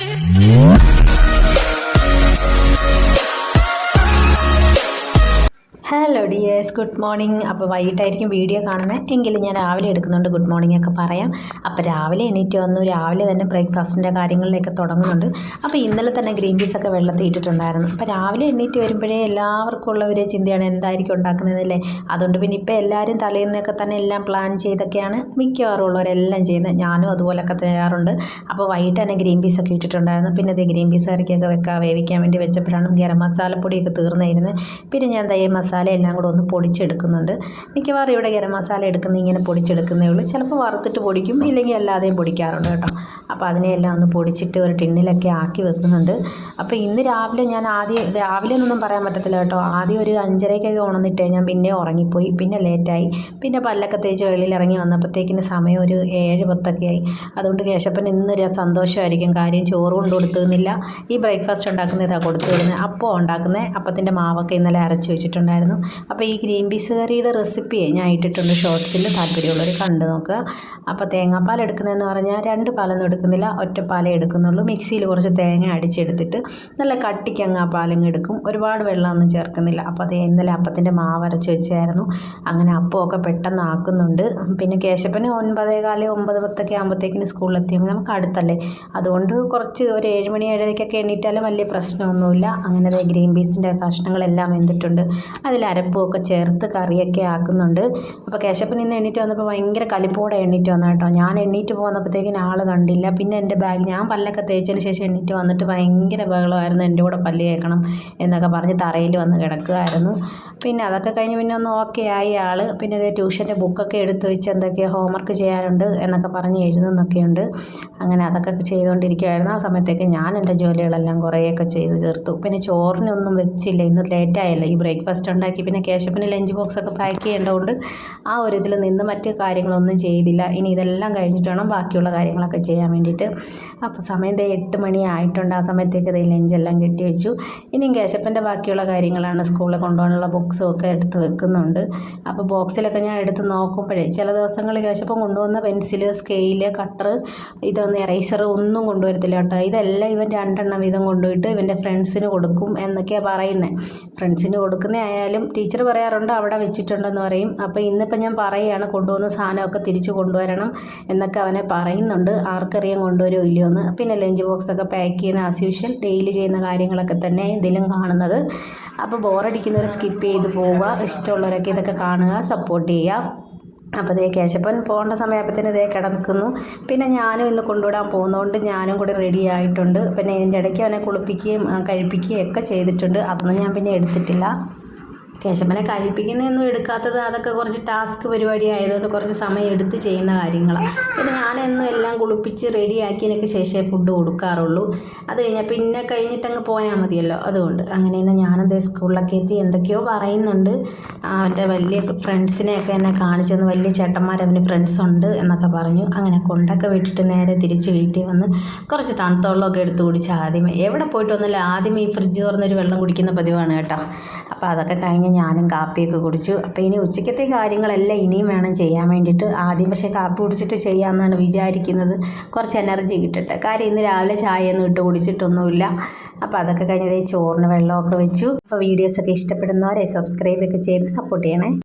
Yeah. Hello dears good morning അപ്പോൾ വൈകിട്ടായിരിക്കും video കാണുന്നത് എങ്കിലും ഞാൻ രാവിലെ എടുക്കുന്നുണ്ട്. ഗുഡ് മോർണിംഗ് ഒക്കെ പറയാം. അപ്പോൾ രാവിലെ എണീറ്റ് വന്നു. രാവിലെ തന്നെ ബ്രേക്ക്ഫാസ്റ്റിന്റെ കാര്യങ്ങളിലൊക്കെ തുടങ്ങുന്നുണ്ട്. അപ്പോൾ ഇന്നലെ തന്നെ ഗ്രീൻ പീസ് ഒക്കെ വെള്ളത്തിൽ ഇട്ടിട്ടുണ്ടായിരുന്നു. അപ്പോൾ രാവിലെ എണീറ്റ് വരുമ്പോഴേ എല്ലാവർക്കും ഉള്ള ഒരു ചിന്തയാണ് എന്തായിരിക്കും ഉണ്ടാക്കുന്നതല്ലേ അതുകൊണ്ട് പിന്നെ ഇപ്പോൾ എല്ലാവരും തലേന്നൊക്കെ തന്നെ എല്ലാം പ്ലാൻ ചെയ്തൊക്കെയാണ് മിക്കവാറും ഉള്ളവരെല്ലാം ചെയ്യുന്നത് ഞാനും അതുപോലൊക്കെ തയ്യാറുണ്ട് അപ്പോൾ വൈകിട്ട് തന്നെ ഗ്രീൻ പീസ് ഒക്കെ ഇട്ടിട്ടുണ്ടായിരുന്നു. പിന്നെ അത് ഗ്രീൻ പീസ് ഇറക്കിയൊക്കെ വെക്കാൻ വേവിക്കാൻ വേണ്ടി വെച്ചപ്പോഴാണ് ഗരം മസാലപ്പൊടിയൊക്കെ തീർന്നായിരുന്നത് പിന്നെ ഞാൻ തയ്യ മസാല എല്ലാം കൂടെ ഒന്ന് പൊടിച്ചെടുക്കുന്നുണ്ട്. മിക്കവാറും ഇവിടെ ഗരം മസാല എടുക്കുന്ന ഇങ്ങനെ പൊടിച്ചെടുക്കുന്നേ ഉള്ളൂ. ചിലപ്പോൾ വറുത്തിട്ട് പൊടിക്കും ഇല്ലെങ്കിൽ അല്ലാതെയും പൊടിക്കാറുണ്ട് കേട്ടോ. അപ്പോൾ അതിനെയെല്ലാം ഒന്ന് പൊടിച്ചിട്ട് ഒരു ടിന്നിലൊക്കെ ആക്കി വെക്കുന്നുണ്ട്. അപ്പോൾ ഇന്ന് രാവിലെ ഞാൻ ആദ്യം രാവിലെ ഒന്നും പറയാൻ പറ്റത്തില്ല കേട്ടോ. ആദ്യം ഒരു അഞ്ചരയ്ക്കൊക്കെ ഉണർന്നിട്ടേ ഞാൻ പിന്നെ ഉറങ്ങിപ്പോയി. പിന്നെ ലേറ്റായി. പിന്നെ പല്ലൊക്കെ തേച്ച് വെളിയിൽ ഇറങ്ങി വന്നപ്പോഴത്തേക്കിന് സമയം ഒരു ഏഴ് പത്തൊക്കെ ആയി. അതുകൊണ്ട് കേശപ്പൻ ഇന്നൊരു സന്തോഷമായിരിക്കും. കാര്യം ചോറ് കൊണ്ട് കൊടുത്തുന്നില്ല ഈ ബ്രേക്ക്ഫാസ്റ്റ് ഉണ്ടാക്കുന്ന ഇതാണ് കൊടുത്തു വരുന്നത് അപ്പോൾ ഉണ്ടാക്കുന്നത് അപ്പത്തിന്റെ മാവൊക്കെ ഇന്നലെ അരച്ച് വെച്ചിട്ടുണ്ടായിരുന്നു. അപ്പോൾ ഈ ഗ്രീൻ പീസ് കറിയുടെ റെസിപ്പിയെ ഞാൻ ഇട്ടിട്ടുണ്ട് ഷോർട്സിൽ. താല്പര്യമുള്ളവർ കണ്ടു നോക്കുക. അപ്പോൾ തേങ്ങാപ്പാൽ എടുക്കുന്നതെന്ന് പറഞ്ഞാൽ രണ്ട് പാലൊന്നും എടുക്കുന്നില്ല. ഒറ്റ പാലേ എടുക്കുന്നുള്ളൂ. മിക്സിയിൽ കുറച്ച് തേങ്ങ അടിച്ചെടുത്തിട്ട് നല്ല കട്ടിക്ക് അങ്ങ് ആ പാലങ്ങ് എടുക്കും. ഒരുപാട് വെള്ളമൊന്നും ചേർക്കുന്നില്ല. അപ്പോൾ അത് ഇന്നലെ അപ്പത്തിന്റെ മാവ് അരച്ച് വെച്ചായിരുന്നു. അങ്ങനെ അപ്പമൊക്കെ പെട്ടെന്ന് ആക്കുന്നുണ്ട്. പിന്നെ കേശപ്പന് ഒൻപതേ കാൽ ഒമ്പത് പത്തൊക്കെ ആകുമ്പോഴത്തേക്കിന് സ്കൂളിലെത്തിയാൽ നമുക്ക് അടുത്തല്ലേ. അതുകൊണ്ട് കുറച്ച് ഒരു ഏഴ് മണി ഏഴരയ്ക്കൊക്കെ എണീറ്റാലും വലിയ പ്രശ്നമൊന്നുമില്ല. അങ്ങനെ ഗ്രീൻ പീസിന്റെ കഷ്ണങ്ങളെല്ലാം വെന്തിട്ടുണ്ട്. അതിൽ അരപ്പുമൊക്കെ ചേർത്ത് കറിയൊക്കെ ആക്കുന്നുണ്ട്. അപ്പോൾ കേശപ്പൻ ഇന്ന് എണ്ണീറ്റ് വന്നപ്പോൾ ഭയങ്കര കലിപ്പോടെ എണ്ണീറ്റ് വന്നു കേട്ടോ. ഞാൻ എണ്ണീറ്റ് പോകുന്നപ്പോഴത്തേക്കും ആൾ കണ്ടില്ല. പിന്നെ എന്റെ ബാഗ് ഞാൻ പല്ലൊക്കെ തേച്ചതിന് ശേഷം എണ്ണീറ്റ് വന്നിട്ട് ഭയങ്കര ബഹളമായിരുന്നു. എന്റെ കൂടെ പല്ല് കേൾക്കണം എന്നൊക്കെ പറഞ്ഞ് തറയിൽ വന്ന് കിടക്കുമായിരുന്നു പിന്നെ അതൊക്കെ കഴിഞ്ഞ് പിന്നെ ഒന്ന് ഓക്കെ ആയി ആൾ പിന്നെ അതേ ട്യൂഷന്റെ ബുക്കൊക്കെ എടുത്ത് വെച്ച് എന്തൊക്കെയോ ഹോംവർക്ക് ചെയ്യാനുണ്ട് എന്നൊക്കെ പറഞ്ഞ് എഴുതുന്നൊക്കെയുണ്ട്. അങ്ങനെ അതൊക്കെ ചെയ്തുകൊണ്ടിരിക്കുമായിരുന്നു ആ സമയത്തേക്ക് ഞാൻ എന്റെ ജോലികളെല്ലാം കുറേയൊക്കെ ചെയ്ത് തീർത്തു. പിന്നെ ചോറിനൊന്നും വെച്ചില്ല. ഇന്ന് ലേറ്റായല്ലോ ഈ ബ്രേക്ക്ഫാസ്റ്റ് ഉണ്ടാക്കി. പിന്നെ കേശപ്പിന് ലഞ്ച് ബോക്സ് ഒക്കെ പാക്ക് ചെയ്യേണ്ടതുകൊണ്ട് ആ ഒരു ഇതിൽ നിന്ന് മറ്റ് കാര്യങ്ങളൊന്നും ചെയ്തില്ല. ഇനി ഇതെല്ലാം കഴിഞ്ഞിട്ട് വേണം ബാക്കിയുള്ള കാര്യങ്ങളൊക്കെ ചെയ്യാൻ വേണ്ടിയിട്ട്. അപ്പോൾ സമയം ദേ എട്ട് മണി ആയിട്ടുണ്ട്. ആ സമയത്തേക്ക് ദേ ലഞ്ചെല്ലാം കെട്ടി വെച്ചു. ഇനിയും കേശപ്പന്റെ ബാക്കിയുള്ള കാര്യങ്ങളാണ് സ്കൂളിൽ കൊണ്ടുപോകാനുള്ള ബുക്സും ഒക്കെ എടുത്ത് വെക്കുന്നുണ്ട്. അപ്പോൾ ബോക്സിലൊക്കെ ഞാൻ എടുത്ത് നോക്കുമ്പോഴേ ചില ദിവസങ്ങളിൽ കേശപ്പൻ കൊണ്ടുവന്ന പെൻസിൽ സ്കെയിൽ കട്ടർ ഇതൊന്നും എറൈസർ ഒന്നും കൊണ്ടുവരത്തില്ല കേട്ടോ. ഇതെല്ലാം ഇവൻ രണ്ടെണ്ണം വീതം കൊണ്ടുപോയിട്ട് ഇവന്റെ ഫ്രണ്ട്സിന് കൊടുക്കും എന്നൊക്കെയാണ് പറയുന്നത് ഫ്രണ്ട്സിന് കൊടുക്കുന്ന ആയാലും ടീച്ചർ പറയാറുണ്ട് അവിടെ വെച്ചിട്ടുണ്ടെന്ന് പറയും. അപ്പോൾ ഇന്നിപ്പോൾ ഞാൻ പറയുകയാണ് കൊണ്ടുവന്ന സാധനമൊക്കെ തിരിച്ചു കൊണ്ടുവരണം എന്നൊക്കെ അവനെ പറയുന്നുണ്ട്. ആർക്കറിയാൻ കൊണ്ടുവരുമോ ഇല്ലയോ എന്ന്. പിന്നെ ലഞ്ച് ബോക്സൊക്കെ പാക്ക് ചെയ്യുന്ന ആസ് യൂഷ്വൽ ഡെയിലി ചെയ്യുന്ന കാര്യങ്ങളൊക്കെ തന്നെ ഇതിലും കാണുന്നത്. അപ്പോൾ ബോറടിക്കുന്നവർ സ്കിപ്പ് ചെയ്ത് പോവുക. ഇഷ്ടമുള്ളവരൊക്കെ ഇതൊക്കെ കാണുക സപ്പോർട്ട് ചെയ്യുക. അപ്പോൾ ഇതേ കേശപ്പൻ പോകേണ്ട സമയത്തിന് ഇതേ കിടക്കുന്നു. പിന്നെ ഞാനും ഇന്ന് കൊണ്ടുവിടാൻ പോകുന്നതുകൊണ്ട് ഞാനും കൂടി റെഡി ആയിട്ടുണ്ട്. പിന്നെ ഇതിന്റെ ഇടയ്ക്ക് അവനെ കുളിപ്പിക്കുകയും കഴിപ്പിക്കുകയും ഒക്കെ ചെയ്തിട്ടുണ്ട്. അതൊന്നും ഞാൻ പിന്നെ എടുത്തിട്ടില്ല. കേശപ്പനെ കഴിപ്പിക്കുന്നതൊന്നും എടുക്കാത്തത് അതൊക്കെ കുറച്ച് ടാസ്ക് പരിപാടി ആയതുകൊണ്ട് കുറച്ച് സമയം എടുത്ത് ചെയ്യുന്ന കാര്യങ്ങളാണ് പിന്നെ ഞാനെന്നും എല്ലാം കുളിപ്പിച്ച് റെഡിയാക്കിയതിനൊക്കെ ശേഷമേ ഫുഡ് കൊടുക്കാറുള്ളൂ. അത് കഴിഞ്ഞാൽ പിന്നെ കഴിഞ്ഞിട്ടങ്ങ് പോയാൽ മതിയല്ലോ. അതുകൊണ്ട് അങ്ങനെ ഇന്ന് ഞാനത് സ്കൂളിലൊക്കെ എത്തി എന്തൊക്കെയോ പറയുന്നുണ്ട്. അവന്റെ വലിയ ഫ്രണ്ട്സിനെയൊക്കെ എന്നെ കാണിച്ചെന്ന് വലിയ ചേട്ടന്മാർ അവന് ഫ്രണ്ട്സ് ഉണ്ട് എന്നൊക്കെ പറഞ്ഞു. അങ്ങനെ കൊണ്ടൊക്കെ വിട്ടിട്ട് നേരെ തിരിച്ച് വീട്ടിൽ വന്ന് കുറച്ച് തണുത്ത വെള്ളമൊക്കെ എടുത്ത് കുടിച്ച് ആദ്യമേ. എവിടെ പോയിട്ട് വന്നില്ല ആദ്യമേ ഈ ഫ്രിഡ്ജ് തുറന്നൊരു വെള്ളം കുടിക്കുന്ന പതിവാണ് കേട്ടോ. അപ്പോൾ അതൊക്കെ കഴിഞ്ഞ് ഞാനും കാപ്പിയൊക്കെ കുടിച്ചു. അപ്പോൾ ഇനി ഉച്ചയ്ക്കത്തെ കാര്യങ്ങളെല്ലാം ഇനിയും വേണം ചെയ്യാൻ വേണ്ടിയിട്ട്. ആദ്യം പക്ഷേ കാപ്പി കുടിച്ചിട്ട് ചെയ്യാമെന്നാണ് വിചാരിക്കുന്നത്. കുറച്ച് എനർജി കിട്ടട്ടെ. കാര്യം ഇന്ന് രാവിലെ ചായയൊന്നും ഇട്ട് കുടിച്ചിട്ടൊന്നുമില്ല. അപ്പോൾ അതൊക്കെ കഴിഞ്ഞത് ചോറിന് വെള്ളമൊക്കെ വെച്ചു. അപ്പോൾ വീഡിയോസൊക്കെ ഇഷ്ടപ്പെടുന്നവരെ സബ്സ്ക്രൈബ് ഒക്കെ ചെയ്ത് സപ്പോർട്ട് ചെയ്യണേ.